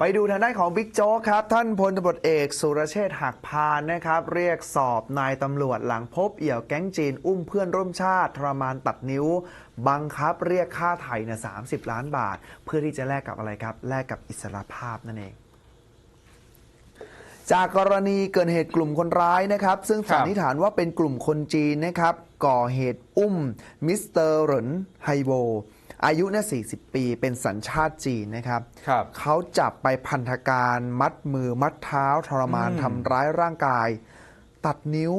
ไปดูทางด้านของบิ๊กโจ๊กครับ ท่านพลตำรวจเอกสุรเชษฐ์หักพานนะครับ เรียกสอบนายตำรวจหลังพบเอี่ยวแก๊งจีน อุ้มเพื่อนร่วมชาติทรมานตัดนิ้ว บังคับเรียกค่าไถ่เนี่ยสาล้านบาท เพื่อที่จะแลกกับอะไรครับ แลกกับอิสรภาพนั่นเองจากกรณีเกิดเหตุกลุ่มคนร้ายนะครับ ซึ่งสันนิษฐานว่าเป็นกลุ่มคนจีนนะครับ ก่อเหตุอุ้มมิสเตอร์เหรินไฮโว อายุเนี่ย40ปีเป็นสัญชาติจีนนะครับ ครับ เขาจับไปพันธการมัดมือมัดเท้าทรมานอืมทำร้ายร่างกาย ตัดนิ้ว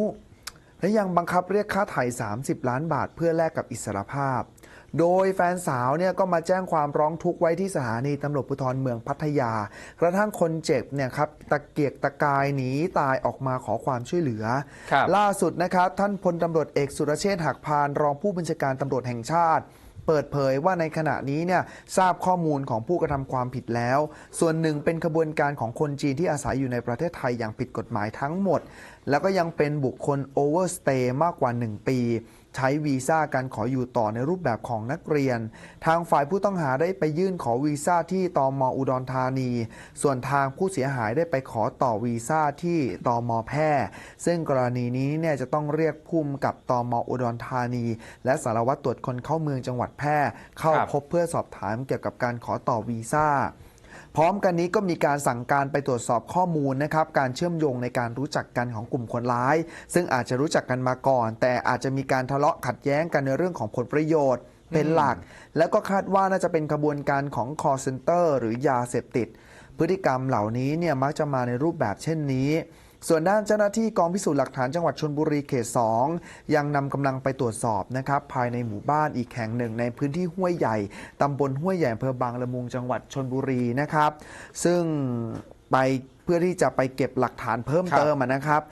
และยังบังคับเรียกค่าไถ่30 ล้านบาทเพื่อแลกกับอิสรภาพ โดยแฟนสาวเนี่ยก็มาแจ้งความร้องทุกข์ไว้ที่สถานีตำรวจภูธรเมืองพัทยา กระทั่งคนเจ็บเนี่ยครับตะเกียกตะกายหนีตายออกมาขอความช่วยเหลือ ครับ ล่าสุดนะครับท่านพลตำรวจเอกสุรเชษฐ์หักพานรองผู้บัญชาการตำรวจแห่งชาติ เปิดเผยว่าในขณะนี้เนี่ยทราบข้อมูลของผู้กระทำความผิดแล้ว ส่วนหนึ่งเป็นขบวนการของคนจีนที่อาศัยอยู่ในประเทศไทยอย่างผิดกฎหมายทั้งหมด แล้วก็ยังเป็นบุคคลโอเวอร์สเตย์มากกว่า 1 ปี ใช้วีซ่าการขออยู่ต่อในรูปแบบของนักเรียน ทางฝ่ายผู้ต้องหาได้ไปยื่นขอวีซ่าที่ตมอุดรธานี ส่วนทางผู้เสียหายได้ไปขอต่อวีซ่าที่ตมแพร่ ซึ่งกรณีนี้เนี่ยจะต้องเรียกภูมิกับตมอุดรธานี และสารวัตรตรวจคนเข้าเมืองจังหวัดแพร่ เข้าพบเพื่อสอบถามเกี่ยวกับการขอต่อวีซ่า พร้อมกันนี้ก็มีการสั่งการไปตรวจสอบข้อมูลนะครับการเชื่อมโยงในการรู้จักกันของกลุ่มคนร้าย ซึ่งอาจจะรู้จักกันมาก่อน แต่อาจจะมีการทะเลาะขัดแย้งกันในเรื่องของผลประโยชน์ เป็นหลัก แล้วก็คาดว่าน่าจะเป็นขบวนการของ call center หรือยาเสพติด พฤติกรรมเหล่านี้เนี่ยมักจะมาในรูปแบบเช่นนี้ ส่วนด้านเจ้าหน้าที่กองพิสูจน์หลักฐานจังหวัดชนบุรีเขต 2 ยังนำกำลังไปตรวจสอบนะครับภายในหมู่บ้านอีกแห่งหนึ่งในพื้นที่ห้วยใหญ่ตำบลห้วยใหญ่อำเภอบางละมุงจังหวัดชนบุรีนะครับ ซึ่งไปเพื่อที่จะไปเก็บหลักฐานเพิ่มครับเติมอะนะครับ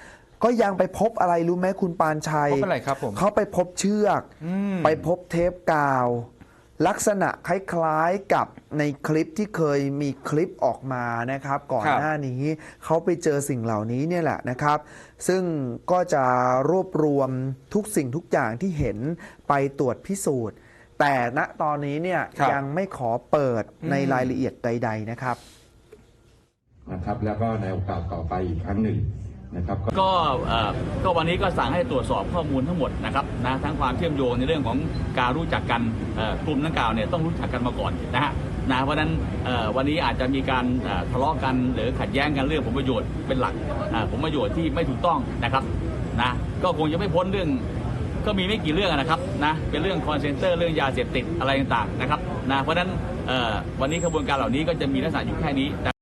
ก็ยังไปพบอะไรรู้ไหมคุณปานชัยพบอะไรครับผมเขาไปพบเชือกอืมไปพบเทปกาว ลักษณะคล้ายๆกับในคลิปที่เคยมีคลิปออกมานะครับ ก่อนครับ หน้านี้เขาไปเจอสิ่งเหล่านี้เนี่ยแหละนะครับ ซึ่งก็จะรวบรวมทุกสิ่งทุกอย่างที่เห็นไปตรวจพิสูจน์ แต่ณตอนนี้เนี่ยครับ ยังไม่ขอเปิดในอืมรายละเอียดใด ๆนะครับ นะครับแล้วก็ในโอกาสต่อไปอีกครั้งหนึ่ง นะครับก็ก็วันนี้ก็สั่งให้ตรวจสอบข้อมูลทั้งหมดนะครับนะทั้งความเชื่อมโยงในเรื่องของการรู้จักกันกลุ่มดังกล่าวเนี่ยต้องรู้จักกันมาก่อนนะฮะนะเพราะนั้นวันนี้อาจจะมีการทะเลาะกันหรือขัดแย้งกันเรื่องผลประโยชน์เป็นหลักผลประโยชน์ที่ไม่ถูกต้องนะครับนะก็คงจะไม่พ้นเรื่องก็มีไม่กี่เรื่องนะครับนะเป็นเรื่องคอนเซนเตอร์เรื่องยาเสพติดอะไรต่างๆนะครับนะเพราะนั้นวันนี้ขบวนการเหล่านี้ก็จะมีลักษณะอยู่แค่นี้